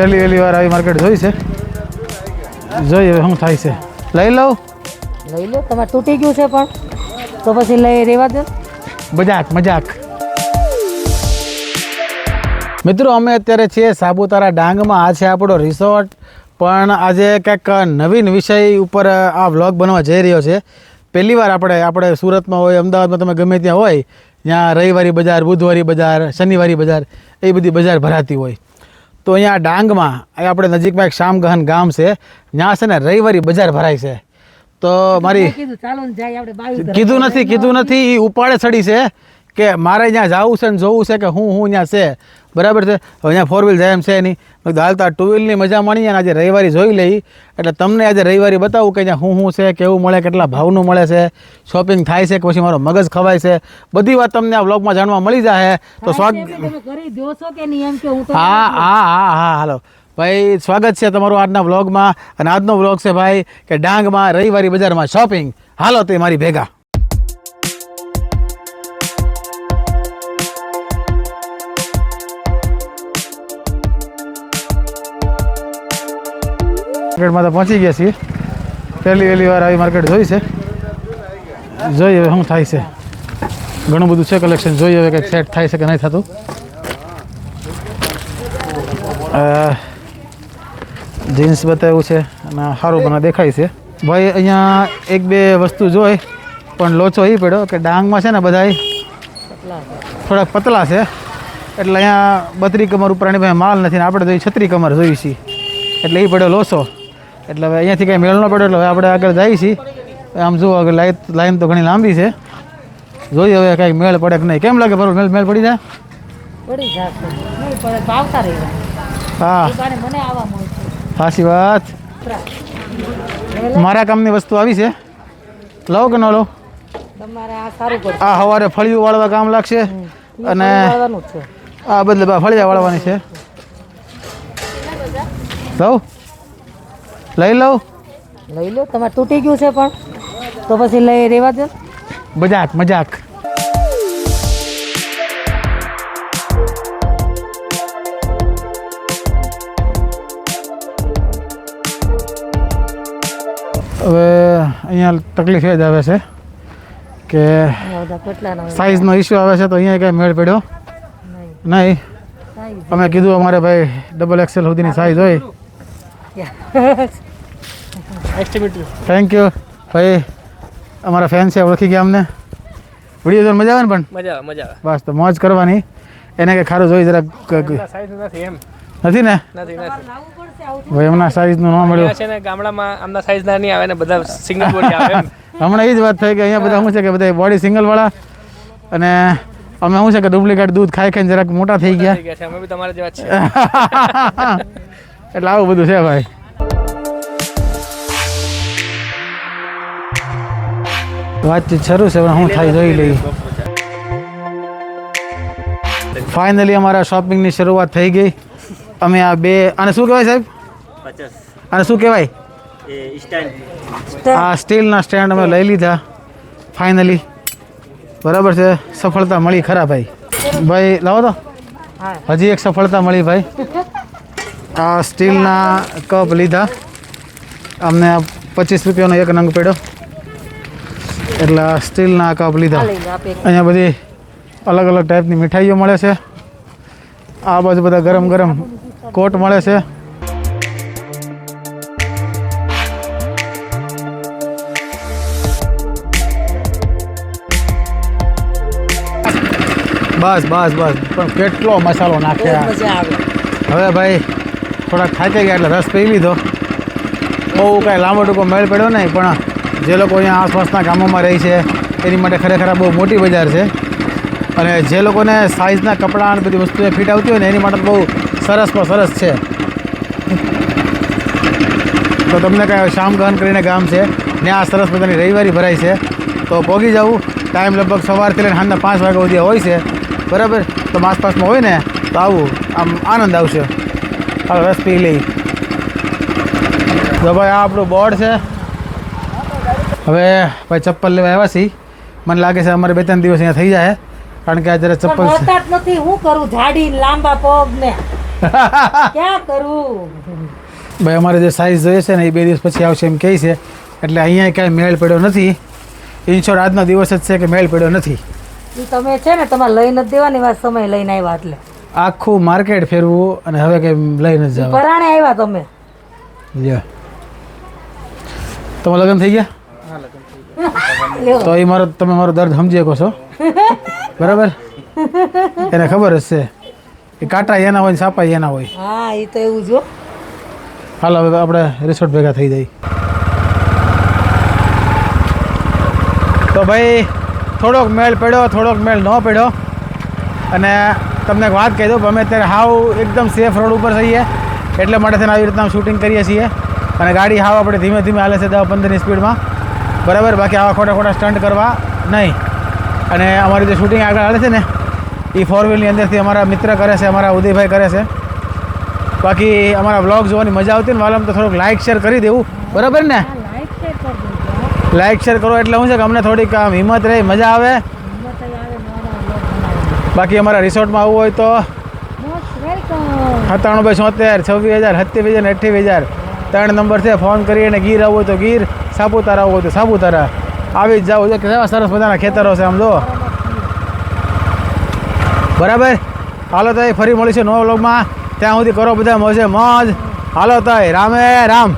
પહેલી પહેલી વાર આવી માર્કેટ જોઈ છે? જોઈએ હવે શું થાય છે? લઈ લઉં? લઈ લો તમારે તૂટી ગયું છે પણ. તો પછી લઈ રેવા દો. મજાક મજાક. મિત્રો અમે અત્યારે છીએ સાપુતારા ડાંગમાં. આ છે આપણો રિસોર્ટ પણ આજે કંઈક નવીન વિષય ઉપર આ વ્લોગ બનવા જઈ રહ્યો છે. પહેલી વાર આપણે આપણે સુરતમાં હોય અમદાવાદમાં તમે ગમે ત્યાં હોય ત્યાં રવિવારી બજાર બુધવારી બજાર શનિવારી બજાર એ બધી બજાર ભરાતી હોય. તો અહીંયા ડાંગમાં આપણે નજીકમાં એક શામગહન ગામ છે. ત્યાં છે ને રવિવારી બજાર ભરાય છે. તો મારી કીધું નથી કીધું નથી ઈ ઉપાડે ચડી છે. કે મારે ત્યાં જવું છે ને જોવું છે કે હું હું ત્યાં છે? બરાબર છે? હવે અહીંયા ફોર વ્હીલ જાય એમ છે નહીં. મેં કીધું હાલતા ટુ વ્હીલની મજા માણી અને આજે રવિવારી જોઈ લઈ. એટલે તમને આજે રવિવારી બતાવું કે અહીંયા હું હું છે કેવું મળે કેટલા ભાવનું મળે છે શોપિંગ થાય છે કે પછી મારો મગજ ખવાય છે. બધી વાત તમને આ વ્લોગમાં જાણવા મળી જાય તો સ્વાગત હા હા હા હા હાલો. ભાઈ સ્વાગત છે તમારું આજના વ્લોગમાં અને આજનો વ્લોગ છે ભાઈ કે ડાંગમાં રવિવારી બજારમાં શોપિંગ હાલો તે મારી ભેગા. માર્કેટમાં તો પહોંચી ગયા છીએ. પહેલી પહેલી વાર આવી માર્કેટ જોઈ છે. જોઈએ હવે શું થાય છે. ઘણું બધું છે કલેક્શન જોઈએ હવે કંઈક સેટ થાય છે કે નહીં થતું. જીન્સ બતાવ્યું છે અને સારું મને દેખાય છે. ભાઈ, અહીંયા એક બે વસ્તુ જોઈ, પણ લોચો એ પડ્યો કે ડાંગમાં છે ને બધા થોડાક પતલા છે. એટલે અહીંયા બત્રી કમર ઉપરની ભાઈ માલ નથી ને આપણે તો છત્રી કમર જોઈ છીએ. એટલે એ પડ્યો લોચો. એટલે હવે અહીંયાથી કંઈ મેળ ન પડ્યો એટલે હવે આપણે આગળ જઈએ છીએ. આમ જુઓ આગળ લાઈન લાઈન તો ઘણી લાંબી છે. જોઈએ હવે કાંઈક મેળ પડે કે નહીં. કેમ લાગે બરોબર મેળ મેળ પડી જાય? પડી પડે રહેવા હા. મને સાચી વાત. મારા કામની વસ્તુ આવી છે. લઉં કે ન લઉં આ સવારે ફળિયું વાળવા કામ લાગશે અને આ બદલે ફળિયા વાળવાની છે. લઉં લઈ લઉં? લઈ લો તમારે તૂટી ગયું છે પણ. તો પછી લઈ રેવા દો. મજાક મજાક. હવે અહીંયા તકલીફ એ જ આવે છે કે સાઈઝનો ઇસ્યુ આવે છે તો અહીંયા કાંઈ મેળ પડ્યો? નહીં. નહીં. અમે કીધું અમારે ભાઈ ડબલ એક્સેલ સુધીની સાઈઝ હોય. થેન્ક યુ ભાઈ અમારા ફેન છે ઓળખી ગયા અમને. વીડિયો જોઈને મજા આવે ને પણ? મજા આવે મજા બસ તો મોજ કરવાની. એને કે ખારું જોઈ આવે સાઈઝ નથી એમ. નથી ને? ભાઈ એમના સાઈઝનું ન અહીંયા મળ્યું. છે ને ગામડામાં આમના સાઈઝ ના નહીં આવે ને બધા સિંગલ બોડી આવે હમણાં એ જ વાત થઈ કે અહીંયા બધા શું છે કે બધા બોડી સિંગલવાળા અને અમે શું છે કે ડુપ્લિકેટ દૂધ ખાઈ ખાઈને જરાક મોટા થઈ ગયા. અમે બી તમારા જેવા છે એટલે આવું બધું છે ભાઈ. વાતચીત શરૂ છે પણ શું થાય જોઈ લઈ ફાઇનલી અમારા શોપિંગની શરૂઆત થઈ ગઈ. અમે આ બે અને શું કહેવાય સાહેબ? અને શું કહેવાય? આ સ્ટીલના સ્ટેન્ડ અમે લઈ લીધા. ફાઇનલી બરાબર છે. સફળતા મળી ખરા ભાઈ. ભાઈ લાવો તો. હજી એક સફળતા મળી ભાઈ. આ સ્ટીલના કપ લીધા. અમને પચીસ રૂપિયાનો એક નંગ પડ્યો. એટલે સ્ટીલના કપ લીધા. અહીંયા બધી અલગ અલગ ટાઈપની મીઠાઈઓ મળે છે. આ બાજુ બધા ગરમ ગરમ કોટ મળે છે. બસ બસ બસ. પણ કેટલો મસાલો નાખે આ. મજા આવે. હવે ભાઈ થોડાક થાકી ગયા એટલે રસ પી લીધો. બહુ કાંઈ લાંબો ટૂંકો મેળ પડ્યો નહીં, પણ જે લોકો અહીંયા આસપાસના ગામોમાં રહે છે, એની માટે ખરેખર બહુ મોટી બજાર છે. અને જે લોકોને સાઇઝના કપડાં અને બધી વસ્તુએ ફિટ આવતી હોય ને, એની માટે બહુ સરસમાં સરસ છે. તો તમને કાંઈ શામગહન કરીને ગામ છે ત્યાં આ સરસ મજાની રવિવારી ભરાય છે. તો પહોંચી જવું ટાઈમ લગભગ સવારથી લઈને સાંજના પાંચ વાગ્યા સુધી હોય છે. બરાબર? તો આસપાસમાં હોય ને, તો આવું. આમ આનંદ આવશે. હાલો રસ પી લઈ તો ભાઈ આ આપણું બોર્ડ છે. હવે ભાઈ ચપ્પલ લેવા આવ્યા છીએ. મને લાગે છે અમારે બે ત્રણ દિવસ અહીંયા થઈ જાય. કારણ કે આ જરા ચપ્પલ નથી. હું કરું? જાડી લાંબા પગ ને. ક્યાં કરું? ભાઈ અમારે જે સાઇઝ જોઈએ છે ને એ બે દિવસ પછી આવશે એમ કહે છે. એટલે અહીંયા કાંઈ મેળ પડ્યો નથી. ઇન્શ્યોર આજનો દિવસ જ છે કે મેળ પડ્યો નથી. તમે છે ને તમારે લઈ નથી દેવાની વાત સમય લઈને આવ્યા એટલે. આખું માર્કેટ ફેરવું અને હવે કંઈ લઈને જ જાવ પરાણે આવ્યા તમે. લ્યો. તમારા લગ્ન થઈ ગયા? તો એ મારો તમે મારો દર્દ સમજી શકો છો. બરાબર? એને ખબર છે કે કાંટા એના હોય ને સાપા એના હોય. હા એ તો એવું જો હાલો હવે આપણે રિસોર્ટ ભેગા થઈ જાય. તો ભાઈ થોડોક મેળ પડ્યો થોડોક મેળ ન પડ્યો. અને તમને એક વાત કહી દઉં અમે અત્યારે હાવ એકદમ સેફ રોડ ઉપર છીએ. એટલે માટે થઈને આવી રીતના શૂટિંગ કરીએ છીએ. અને ગાડી હાવ આપણે ધીમે ધીમે હાલે છે દસ પંદરની સ્પીડમાં. બરાબર? બાકી આવા ખોટા ખોટા સ્ટન્ટ કરવા નહીં. અને અમારી જે શૂટિંગ આગળ હાલે છે ને એ ફોર વ્હીલની અંદરથી અમારા મિત્ર કરે છે અમારા ઉદયભાઈ કરે છે. બાકી અમારા વ્લોગ જોવાની મજા આવતી ને વાલમ તો થોડુંક લાઇક શેર કરી દેવું. બરાબર ને? લાઇક શેર કરો એટલે શું છે કે અમને થોડીક આમ હિંમત રહે મજા આવે. બાકી અમારા રિસોર્ટમાં આવવું હોય તો સત્તાણું બાય છોતેર છવ્વીસ હજાર સત્યાવીસ હજાર અઠ્યાવીસ હજાર. ત્રણ નંબર છે ફોન કરીને ગીર આવવું હોય તો ગીર સાપુતારા આવવું હોય તો સાપુતારા. આવી જ જાવ કેવા સરસ મજાના ખેતરો છે આમ જો. બરાબર? હાલો તો ફરી મળીશું નવા વ્લોગમાં. ત્યાં સુધી કરો બધા મોજે મોજ. હાલો તો રામે રામ.